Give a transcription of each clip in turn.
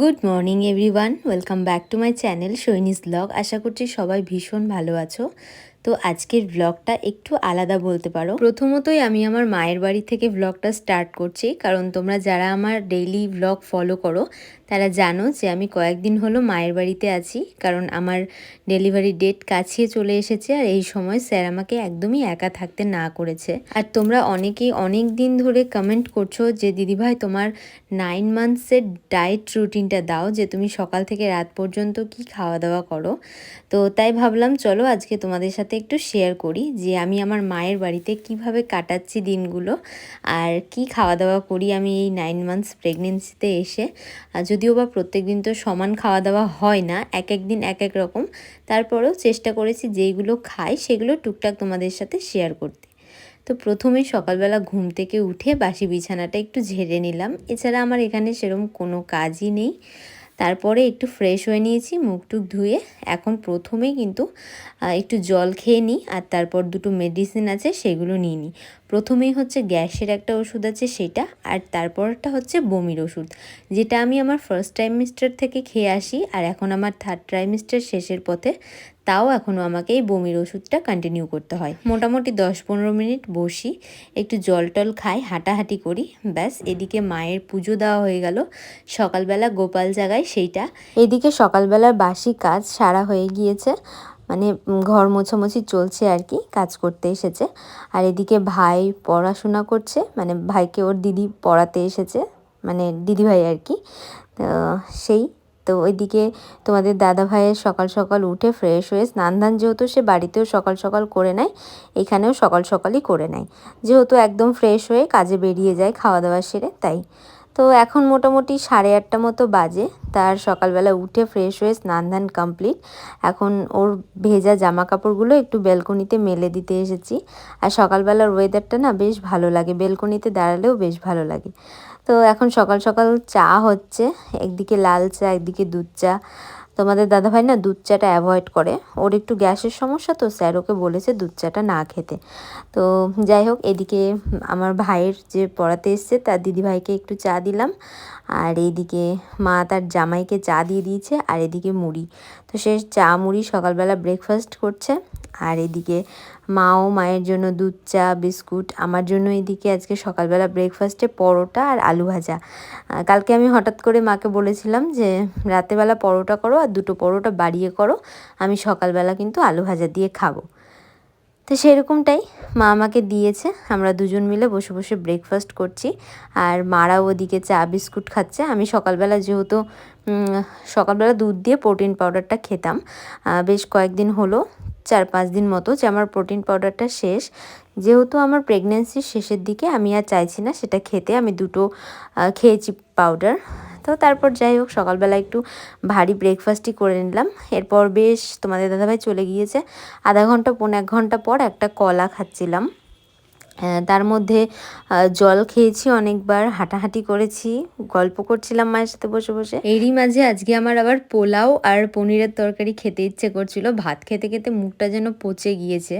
Good morning everyone welcome back to my channel সৈনিস blog আশা করছি সবাই ভীষণ ভালো আছো। তো আজকের ব্লগটা একটু আলাদা বলতে পারো। প্রথমতই আমি আমার মায়ের বাড়ি থেকে ব্লগটা স্টার্ট করছি, কারণ তোমরা যারা আমার ডেইলি ব্লগ ফলো করো, তারা জানো যে আমি কয়েকদিন হলো মায়ের বাড়িতে আছি, কারণ আমার ডেলিভারি ডেট কাছিয়ে চলে এসেছে আর এই সময় স্যার আমাকে একদমই একা থাকতে না করেছে। আর তোমরা অনেকেই অনেক দিন ধরে কমেন্ট করছ যে দিদিভাই তোমার নাইন মান্থসের ডায়েট রুটিনটা দাও, যে তুমি সকাল থেকে রাত পর্যন্ত কি খাওয়া দাওয়া করো? তো তাই ভাবলাম, চলো আজকে তোমাদের সাথে একটু শেয়ার করি যে আমি আমার মায়ের বাড়িতে কীভাবে কাটাচ্ছি দিনগুলো আর কি খাওয়া দাওয়া করি আমি এই নাইন মান্থস প্রেগনেন্সিতে এসে। আর যদিও বা প্রত্যেক দিন তো সমান খাওয়া দাওয়া হয় না, এক এক দিন এক এক রকম। তারপরেও চেষ্টা করেছি যেইগুলো খাই সেগুলো টুকটাক তোমাদের সাথে শেয়ার করতে। তো প্রথমে সকালবেলা ঘুম থেকে উঠে বাসি বিছানাটা একটু ঝেড়ে নিলাম। এছাড়া আমার এখানে সেরকম কোনো কাজই নেই। তারপরে একটু ফ্রেশ হয়ে নিয়েছি মুখ টুক ধুয়ে। এখন প্রথমেই কিন্তু একটু জল খেয়ে নিই, আর তারপর দুটো মেডিসিন আছে, সেগুলো নিয়ে নিই। প্রথমেই হচ্ছে গ্যাসের একটা ওষুধ আছে সেটা, আর তারপরটা হচ্ছে বমির ওষুধ। যেটা আমি আমার ফার্স্ট ট্রাইমিস্টার থেকে খেয়ে আসি, আর এখন আমার থার্ড ট্রাইমিস্টার শেষের পথে। তাও এখনও আমাকে এই বমির ওষুধটা কন্টিনিউ করতে হয়। মোটামুটি দশ পনেরো মিনিট বসি, একটু জল টল খাই, হাঁটাহাঁটি করি, ব্যাস, এদিকে মায়ের পুজো দেওয়া হয়ে গেল। সকালবেলা গোপাল জাগায় সেইটা। এদিকে সকালবেলার বাসি কাজ সারা হয়ে গিয়েছে মানে ঘর মোছামুছি চলছে আর কি, কাজ করতে এসেছে। আর এদিকে ভাই পড়াশোনা করছে মানে ভাইকে ওর দিদি পড়াতে এসেছে মানে দিদি ভাই আর কি। সেই তো ওইদিকে তোমাদের দাদা ভাইয়ের সকাল সকাল উঠে ফ্রেশ হয়ে স্নান ধান যেহেতু সে বাড়িতেও সকাল সকাল করে নেয়, এখানেও সকাল সকালই করে নেয়। যেহেতু একদম ফ্রেশ হয়ে কাজে বেরিয়ে যায় খাওয়া দাওয়া সেরে তাই। তো এখন মোটামুটি সাড়ে আটটা মতো বাজে, তার সকালবেলা উঠে ফ্রেশ হয়ে স্নান ধান কমপ্লিট এখন ওর ভেজা জামা কাপড়গুলো একটু বেলকনিতে মেলে দিতে এসেছি। আর সকালবেলার ওয়েদারটা না বেশ ভালো লাগে বেলকনিতে দাঁড়ালেও বেশ ভালো লাগে। তো এখন সকাল সকাল চা হচ্ছে, একদিকে লাল চা, একদিকে দুধ চা। তোমাদের দাদাভাই না দুধ চাটা অ্যাভয়েড করে। ওর একটু গ্যাসের সমস্যা তো, স্যার ওকে বলেছে দুধ চাটা না খেতে। তো যাই হোক, এদিকে আমার ভাইয়ের যে পড়াতে এসছে, তার দিদিভাইকে একটু চা দিলাম। আর এইদিকে মা তার জামাইকে চা দিয়ে দিয়েছে, আর এদিকে মুড়ি। তো সে চা মুড়ি সকালবেলা ব্রেকফাস্ট করছে। আর এদিকে মাও মায়ের জন্য দুধ, চা, বিস্কুট, আমার জন্য এদিকে আজকে সকালবেলা ব্রেকফাস্টে পরোটা আর আলু ভাজা। কালকে আমি হঠাৎ করে মাকে বলেছিলাম যে, রাতেবেলা পরোটা করো আর দুটো পরোটা বাড়িয়ে করো, আমি সকালবেলা কিন্তু আলু ভাজা দিয়ে খাব। তো সেরকমটাই মা আমাকে দিয়েছে। আমরা দুজন মিলে বসে বসে ব্রেকফাস্ট করছি। আর মারাও ওদিকে চা, বিস্কুট খাচ্ছে। আমি সকালবেলা যেহেতু সকালবেলা দুধ দিয়ে প্রোটিন পাউডারটা খেতাম। বেশ কয়েকদিন হলো। চার পাঁচ দিন মতো যে আমার প্রোটিন পাউডারটা শেষ। যেহেতু আমার প্রেগনেন্সির শেষের দিকে আমি আর চাইছি না সেটা খেতে, আমি দুটো খেয়েছি পাউডার। তো তারপর যাই হোক, সকালবেলা একটু ভারী ব্রেকফাস্টই করে নিলাম। এরপর বেশ তোমাদের দাদাভাই চলে গিয়েছে। আধা ঘণ্টা, পৌনে এক ঘণ্টা পর একটা কলা খাচ্ছিলাম। তার মধ্যে জল খেয়েছি অনেকবার, হাঁটাহাঁটি করেছি, গল্প করছিলাম মায়ের সাথে বসে বসে। এরই মাঝে আজকে আমার আবার পোলাও আর পনিরের তরকারি খেতে ইচ্ছে করছিল। ভাত খেতে খেতে মুখটা যেন পচে গিয়েছে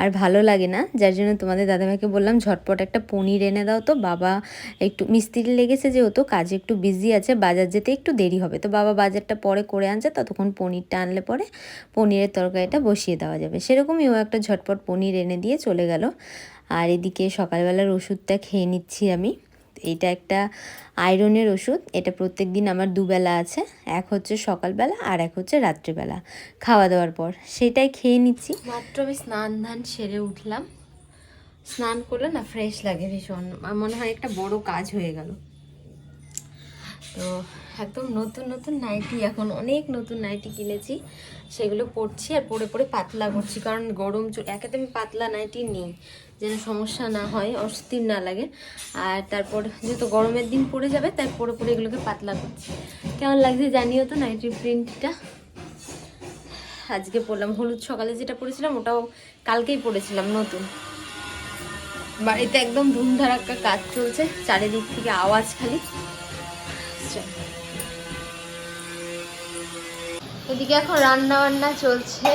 আর ভালো লাগে না। যার জন্য তোমাদের দাদাভাইকে বললাম, ঝটপট একটা পনির এনে দাও তো, বাবা একটু মিস্ত্রি লেগেছে যেহেতু, কাজে একটু বিজি আছে, বাজার যেতে একটু দেরি হবে। তো বাবা বাজারটা পরে করে আনছে, ততক্ষণ পনিরটা আনলে পরে পনিরের তরকারিটা বসিয়ে দেওয়া যাবে। সেরকমই ও একটা ঝটপট পনির এনে দিয়ে চলে গেল। আর এদিকে সকালবেলার ওষুধটা খেয়ে নিচ্ছি আমি। এইটা একটা আয়রনের ওষুধ। এটা প্রত্যেক দিন আমার দুবেলা আছে। এক হচ্ছে সকালবেলা আর এক হচ্ছে রাত্রিবেলা খাওয়া দাওয়ার পর। সেটাই খেয়ে নিচ্ছি। মাত্র আমি স্নান ধান সেরে উঠলাম। স্নান করলে না ফ্রেশ লাগে ভীষণ। আমার মনে হয় একটা বড় কাজ হয়ে গেল। তো একদম নতুন নতুন নাইটি, এখন অনেক নতুন নাইটি কিনেছি। সেগুলো পরছি আর পরে পরে পাতলা করছি। কারণ গরম একে তো আমি পাতলা নাইটি নিই। যেন সমস্যা না হয়, অস্থির না লাগে। আর তারপর যেহেতু গরমের দিন পড়ে যাবে, তাই পরে পরে এগুলোকে পাতলা করছি। কেমন লাগছে জানিও তো নাইটির প্রিন্টটা? আজকে পরলাম হলুদ সকালে যেটা পরেছিলাম ওটাও কালকেই পরেছিলাম নতুন। বাড়িতে একদম ধুমধারাক্কা কাজ চলছে, চারিদিক থেকে আওয়াজ খালি। এদিকে এখন রান্না বান্না চলছে।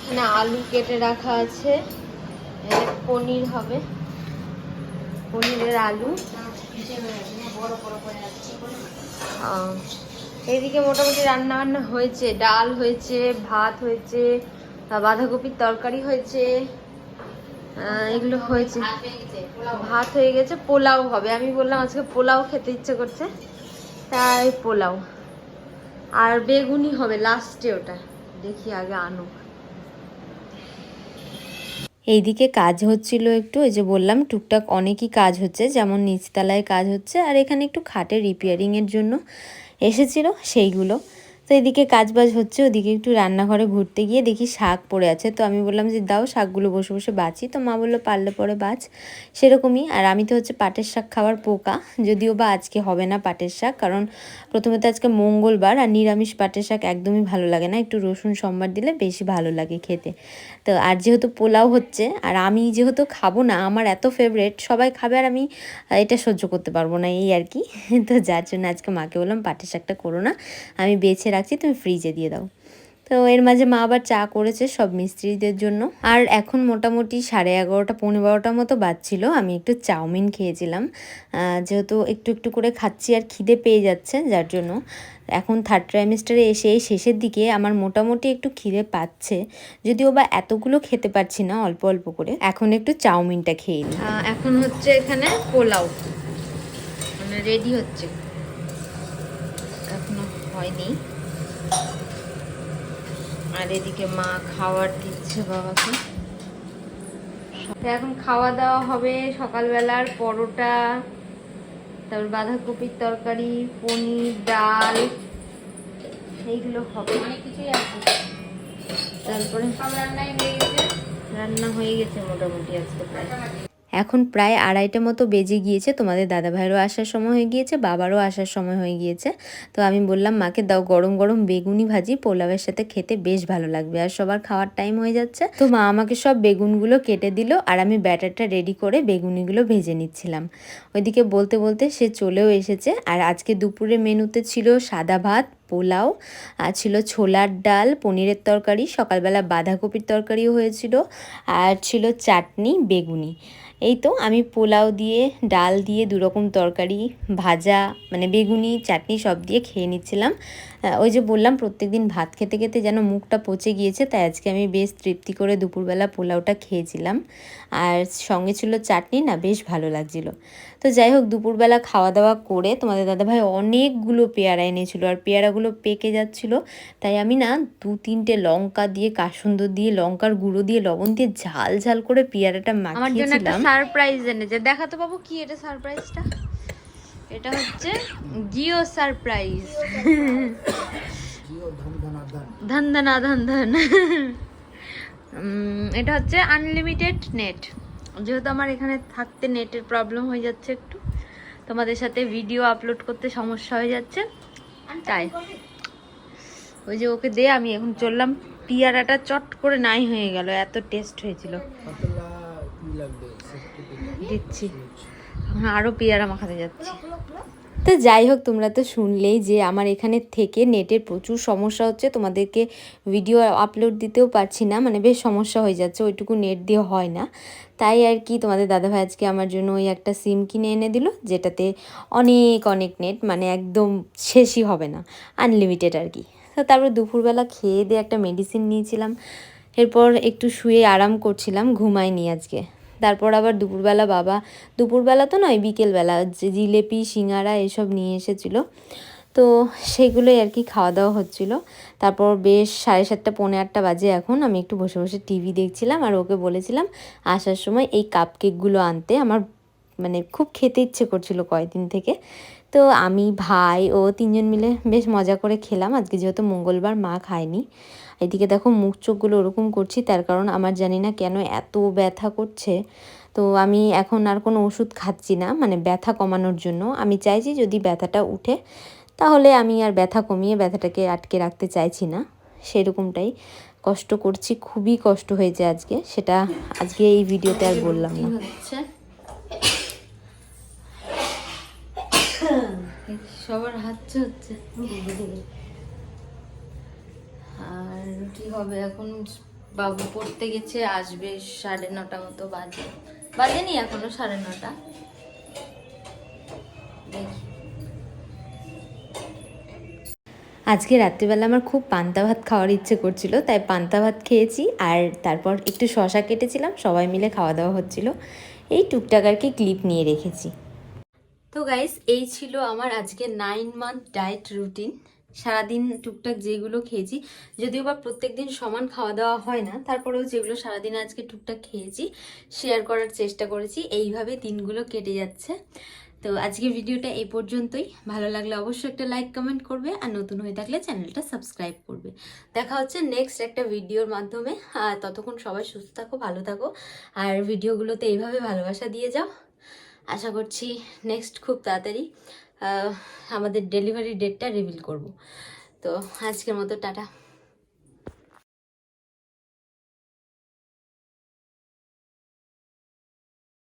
এখানে আলু কেটে রাখা আছে। পনির হবে। পনিরের আলু। আহ, এইদিকে মোটামুটি রান্না বান্না হয়েছে ডাল হয়েছে ভাত হয়েছে বাঁধাকপির তরকারি হয়েছে এগুলো হয়েছে। ভাত হয়ে গেছে পোলাও হবে। আমি বললাম আজকে পোলাও খেতে ইচ্ছে করছে তাই পোলাও। আর বেগুনি হবে লাস্টে ওটা। দেখি আগে আনুক। এইদিকে কাজ হচ্ছিল একটু, ওই যে বললাম, টুকটাক অনেকই কাজ হচ্ছে, যেমন নিচতলায় কাজ হচ্ছে, আর এখানে একটু খাটে রিপেয়ারিংয়ের জন্য এসেছিল সেইগুলো। তো এদিকে কাজ বাজ হচ্ছে, ওদিকে একটু রান্নাঘরে ঘুরতে গিয়ে দেখি শাক পড়ে আছে। তো আমি বললাম যে, দাও, শাকগুলো বসে বসে বাঁচি। তো মা বলল, পারলে পরে বাঁচ। সেরকমই, আর আমি তো হচ্ছে পাটের শাক খাওয়ার পোকা, যদিও বা আজকে হবে না পাটের শাক, কারণ প্রথমে তো আজকে মঙ্গলবার, আর নিরামিষ পাটের শাক একদমই ভালো লাগে না। একটু রসুন, সম্বার দিলে বেশি ভালো লাগে খেতে। তো আর যেহেতু পোলাও হচ্ছে, আর আমি যেহেতু খাব না, আমার এত ফেভারেট সবাই খাবে আর আমি এটা সহ্য করতে পারব না, এই আর কি। তো যার জন্য আজকে মাকে বললাম, পাটের শাকটা করো না। আমি বেছে রাখছি, তুমি ফ্রিজে দিয়ে দাও। তো এর মাঝে মা আবার চা করেছে সব মিস্ত্রিদের জন্য। আর এখন মোটামুটি সাড়ে এগারোটা পনেরো বারোটার মতো বাজছিল। আমি একটু চাউমিন খেয়েছিলাম। যেহেতু একটু একটু করে খাচ্ছি আর খিদে পেয়ে যাচ্ছে, যার জন্য। এখন থার্ড ট্রাইমেস্টারে এসে এই শেষের দিকে আমার মোটামুটি একটু খিদে পাচ্ছে। যদিও বা এতগুলো খেতে পারছি না, অল্প অল্প করে। এখন একটু চাউমিনটা খেয়ে নিই। এখন হচ্ছে এখানে পোলাও। মানে রেডি হচ্ছে। এখনও হয়নি। আর এদিকে মা খাবার দিচ্ছে বাবাকে। এখন খাওয়া দাওয়া হবে সকালবেলার পরোটা তারপর বাঁধাকপির তরকারি পনির ডাল এইগুলো হবে। অনেক কিছুই আছে। তারপরে রান্না হয়ে গেছে মোটামুটি আজকে প্রায়। এখন প্রায় আড়াইটা মতো বেজে গিয়েছে। তোমাদের দাদা ভাইয়েরও আসার সময় হয়ে গিয়েছে, বাবারও আসার সময় হয়ে গিয়েছে। তো আমি বললাম, মাকে দাও গরম গরম বেগুনি ভাজি, পোলাওয়ের সাথে খেতে বেশ ভালো লাগবে আর সবার খাওয়ার টাইম হয়ে যাচ্ছে। তো মা আমাকে সব বেগুনগুলো কেটে দিল আর আমি ব্যাটারটা রেডি করে বেগুনিগুলো ভেজে নিচ্ছিলাম। ওইদিকে বলতে বলতে সে চলেও এসেছে আর আজকে দুপুরে মেনুতে ছিল সাদা ভাত, পোলাও, আর ছিল ছোলার ডাল, পনিরের তরকারি, সকালবেলা বাঁধাকপির তরকারিও হয়েছিল, আর ছিল চাটনি, বেগুনি। এই তো আমি পোলাও দিয়ে ডাল দিয়ে দুরকম তরকারি ভাজা মানে বেগুনি চাটনি সব দিয়ে খেয়ে নিচ্ছিলাম। ওই যে বললাম প্রত্যেক দিন ভাত খেতে খেতে যেন মুখটা পচে গিয়েছে তাই আজকে আমি বেশ তৃপ্তি করে দুপুরবেলা পোলাওটা খেয়েছিলাম। আর সঙ্গে ছিল চাটনি না বেশ ভালো লাগছিল। তো যাই হোক দুপুরবেলা খাওয়া দাওয়া করে তোমাদের দাদাভাই অনেকগুলো পেয়ারা এনেছিল আর পেয়ারাগুলো পেকে যাচ্ছিল। তাই আমি না দু তিনটে লঙ্কা দিয়ে কাসুন্দর দিয়ে লঙ্কার গুঁড়ো দিয়ে লবণ দিয়ে ঝাল ঝাল করে পেয়ারাটা মাখিয়েছিলাম। সারপ্রাইজ এনেছে দেখাতে পাবো কি এটা সারপ্রাইজটা এটা হচ্ছে জিও সারপ্রাইজ ধন ধান ধন ধান এটা হচ্ছে আনলিমিটেড নেট যেহেতু আমার এখানে থাকতে নেটের প্রবলেম হয়ে যাচ্ছে একটু, তোমাদের সাথে ভিডিও আপলোড করতে সমস্যা হয়ে যাচ্ছে, তাই। ওই যে ওকে দে, আমি এখন চললাম, পিয়ারাটা চট করে নাই হয়ে গেল, এত টেস্ট হয়েছিল। দিচ্ছি। এখন আরও পেয়ারা মাখাতে যাচ্ছি। তো যাই হোক তোমরা তো শুনলেই যে আমার এখানে থেকে নেটের প্রচুর সমস্যা হচ্ছে। তোমাদেরকে ভিডিও আপলোড দিতেও পারছি না মানে বেশ সমস্যা হয়ে যাচ্ছে ওইটুকু নেট দিয়ে হয় না। তাই আর কি তোমাদের দাদাভাই আজকে আমার জন্য ওই একটা সিম কিনে এনে দিল যেটাতে অনেক অনেক নেট মানে একদম শেষই হবে না আনলিমিটেড আর কি। তো তারপর দুপুরবেলা খেয়ে দিয়ে একটা মেডিসিন নিয়েছিলাম। এরপর একটু শুয়ে আরাম করছিলাম ঘুমাইনি আজকে। তারপর আবার দুপুরবেলা বাবা, দুপুরবেলা তো নয়, বিকেলবেলা যে জিলেপি, সিঙ্গারা এসব নিয়ে এসেছিল। তো সেগুলোই আর কি খাওয়া দাওয়া হচ্ছিল। তারপর বেশ সাড়ে সাতটা, পৌনে আটটা বাজে এখন। আমি একটু বসে বসে টিভি দেখছিলাম আর ওকে বলেছিলাম, আসার সময় এই কাপ কেকগুলো আনতে আমার মানে খুব খেতে ইচ্ছে করছিল কয়েকদিন থেকে। তো আমি, ভাই ও তিনজন মিলে বেশ মজা করে খেলাম। আজকে যেহেতু মঙ্গলবার, মা খায়নি। এদিকে দেখো মুখ চোখগুলো ওরকম করছি, তার কারণ আমার জানি না কেন এত ব্যথা করছে। তো আমি এখন আর কোনো ওষুধ খাচ্ছি না মানে ব্যথা কমানোর জন্য। আমি চাইছি যদি ব্যথাটা উঠে, তাহলে আমি আর ব্যথা কমিয়ে ব্যথাটাকে আটকে রাখতে চাইছি না। সেরকমটাই কষ্ট করছি, খুবই কষ্ট হয়েছে আজকে। সেটা আজকে এই ভিডিওতে আর বললাম না হচ্ছে সবার হাতছে হচ্ছে আর রুটি হবে এখন? বাবু পড়তে গেছে, আসবে সাড়ে নটা মতো বাজে। বাজেনি এখনও সাড়ে নটা। দেখি। আজকে রাত্রিবেলা আমার খুব পান্তা ভাত খাওয়ার ইচ্ছে করছিল, তাই পান্তা ভাত খেয়েছি আর তারপর একটু শশা কেটেছিলাম, সবাই মিলে খাওয়া দাওয়া হচ্ছিল। এই টুকটাক আর কি ক্লিপ নিয়ে রেখেছি। তো গাইস এই ছিল আমার আজকে নাইন মান্থ ডায়েট রুটিন সারাদিন টুকটাক যেগুলো খেয়েছি, যদিও বা প্রত্যেক দিন সমান খাওয়া দাওয়া হয় না, তারপরেও যেগুলো সারাদিন আজকে টুকটাক খেয়েছি শেয়ার করার চেষ্টা করেছি, এইভাবে দিনগুলো কেটে যাচ্ছে। তো আজকের ভিডিওটা এই পর্যন্তই। ভালো লাগলে অবশ্যই একটা লাইক কমেন্ট করবে, আর নতুন হয়ে থাকলে চ্যানেলটা সাবস্ক্রাইব করবে। দেখা হচ্ছে নেক্সট একটা ভিডিওর মাধ্যমে। ততক্ষণ সবাই সুস্থ থাকো, ভালো থাকো, আর ভিডিওগুলোতে এইভাবে ভালোবাসা দিয়ে যাও। আশা করছি নেক্সট খুব তাড়াতাড়ি আমাদের ডেলিভারি ডেটটা রিভিল করব। তো আজকের মতো টাটা।